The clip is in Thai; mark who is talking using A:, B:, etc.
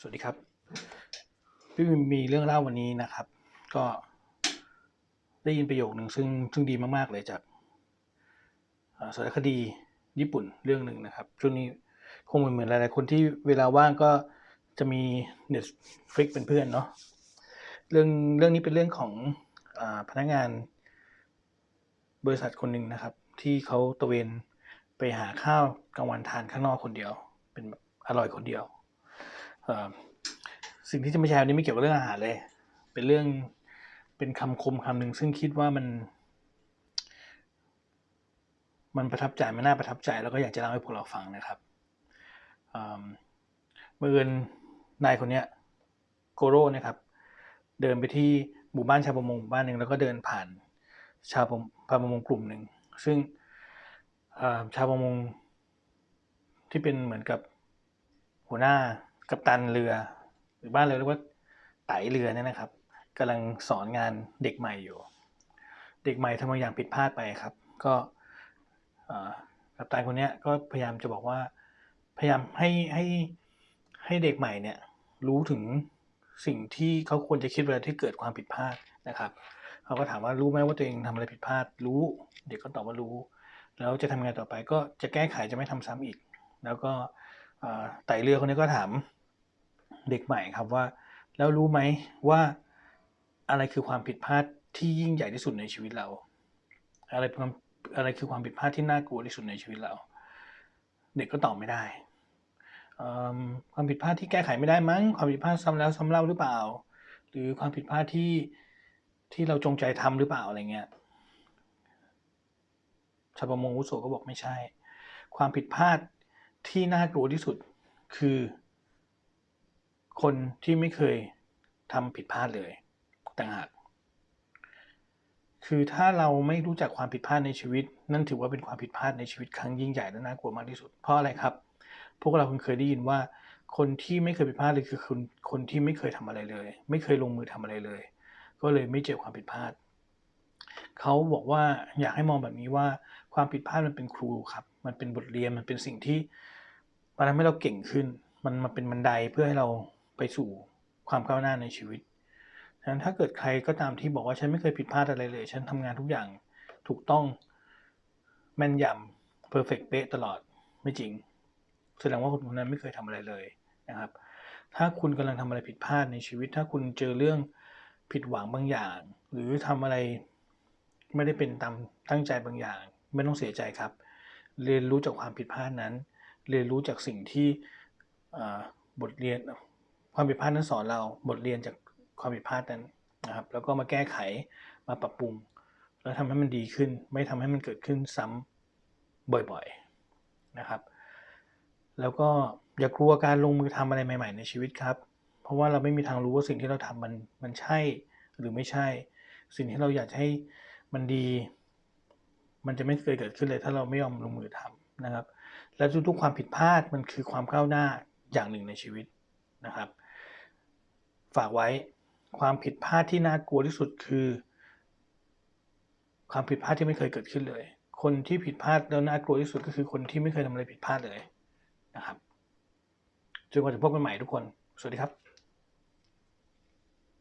A: สวัสดีครับ พี่วิมมีเรื่องเล่าวันนี้นะครับ ก็ได้ยินประโยคหนึ่งซึ่งซึ่งดีมากๆเลยจากสารคดีญี่ปุ่นเรื่องหนึ่งนะครับ ช่วงนี้คงเหมือนหลายๆคนที่เวลาว่างก็จะมี Netflix เป็นเพื่อนเนาะเรื่องเรื่องนี้เป็นเรื่องของอพนักงานบริษัทคนหนึ่งนะครับ ที่เขาตะเวนไปหาข้าวกลางวันทานข้างนอกคนเดียว เป็นอร่อยคนเดียว สิ่งที่จะมาแชร์วันนี้ไม่เกี่ยวกับเรื่องอาหารเลย เป็นเรื่องเป็นคำคมคำหนึ่งซึ่งคิดว่ามัน มันประทับใจมันน่าประทับใจแล้วก็อยากจะเล่าให้พวกเราฟังนะครับเมื่อเอินนายคนเนี้ยโกโร่นะครับ เดินไปที่หมู่บ้านชาวประมงบ้านหนึ่งแล้วก็เดินผ่านชาวประชาวประมงกลุ่มหนึ่งซึ่งชาวประมงที่เป็นเหมือนกับหัวหน้า กัปตันเรือ หรือบ้านเราเรียกว่าไตเรือเนี่ยนะครับกำลังสอนงานเด็กใหม่อยู่ เด็กใหม่ทำบางอย่างผิดพลาดไปครับ ก็กัปตันคนนี้ก็พยายามจะบอกว่าพยายามให้ให้ให้เด็กใหม่เนี่ยรู้ถึงสิ่งที่เขาควรจะคิดเวลาที่เกิดความผิดพลาดนะครับเขาก็ถามว่ารู้ไหมว่าตัวเองทำอะไรผิดพลาดรู้ เด็กก็ตอบว่ารู้ แล้วจะทำยังไงต่อไปก็จะแก้ไขจะไม่ทำซ้ำอีก แล้วก็ไต่เรือคนนี้ก็ถาม เด็กใหม่ครับว่า แล้วรู้ไหมว่าอะไรคือความผิดพลาดที่ยิ่งใหญ่ที่สุดในชีวิตเรา อะไรความอะไรคือความผิดพลาดที่น่ากลัวที่สุดในชีวิตเรา เด็กก็ตอบไม่ได้ความผิดพลาดที่แก้ไขไม่ได้มั้ง ความผิดพลาดซ้ำแล้วซ้ำเล่าหรือเปล่า หรือความผิดพลาดที่ที่เราจงใจทำหรือเปล่าอะไรเงี้ยชาวประมงอาวุโสก็บอกไม่ใช่ ความผิดพลาดที่น่ากลัวที่สุดคือ คนที่ไม่เคยทำผิดพลาดเลยต่างหากคือถ้าเราไม่รู้จักความผิดพลาดในชีวิต นั่นถือว่าเป็นความผิดพลาดในชีวิตครั้งยิ่งใหญ่และน่ากลัวมากที่สุด เพราะอะไรครับ พวกเราคงเคยได้ยินว่า คนที่ไม่เคยผิดพลาดเลยคือคนคนที่ไม่เคยทำอะไรเลย ไม่เคยลงมือทำอะไรเลย ก็เลยไม่เจอความผิดพลาดเขาบอกว่าอยากให้มองแบบนี้ว่าความผิดพลาดมันเป็นครูครับ มันเป็นบทเรียนมันเป็นสิ่งที่มันทำให้เราเก่งขึ้น มันมาเป็นบันไดเพื่อให้เรา ไปสู่ความก้าวหน้าในชีวิตฉะนั้นถ้าเกิดใครก็ตามที่บอกว่าฉันไม่เคยผิดพลาดอะไรเลย ฉันทำงานทุกอย่างถูกต้องแม่นยำเพอร์เฟกเป๊ะตลอดไม่จริง แสดงว่าคนคนนั้นไม่เคยทำอะไรเลยนะครับ ถ้าคุณกำลังทำอะไรผิดพลาดในชีวิต ถ้าคุณเจอเรื่องผิดหวังบางอย่าง หรือทำอะไรไม่ได้เป็นตามตั้งใจบางอย่าง ไม่ต้องเสียใจครับ เรียนรู้จากความผิดพลาดนั้น เรียนรู้จากสิ่งที่บทเรียน ความผิดพลาดนั้นสอนเราบทเรียนจากความผิดพลาดนั้นนะครับ แล้วก็มาแก้ไขมาปรับปรุง แล้วทำให้มันดีขึ้น ไม่ทำให้มันเกิดขึ้นซ้ำบ่อยๆนะครับ แล้วก็อย่ากลัวการลงมือทำอะไรใหม่ ๆ ในชีวิตครับ เพราะว่าเราไม่มีทางรู้ว่าสิ่งที่เราทำมันมันใช่หรือไม่ใช่ สิ่งที่เราอยากให้มันดี มันจะไม่เคยเกิดขึ้นเลย ถ้าเราไม่ยอมลงมือทำนะครับ และทุกๆความผิดพลาดมันคือความก้าวหน้าอย่างหนึ่งในชีวิตนะครับ ฝากไว้ ความผิดพลาดที่น่ากลัวที่สุดคือ ความผิดพลาดที่ไม่เคยเกิดขึ้นเลย คนที่ผิดพลาดแล้วน่ากลัวที่สุดก็คือคนที่ไม่เคยทำอะไรผิดพลาดเลยนะครับจนกว่าจะพบกันใหม่ทุกคน สวัสดีครับ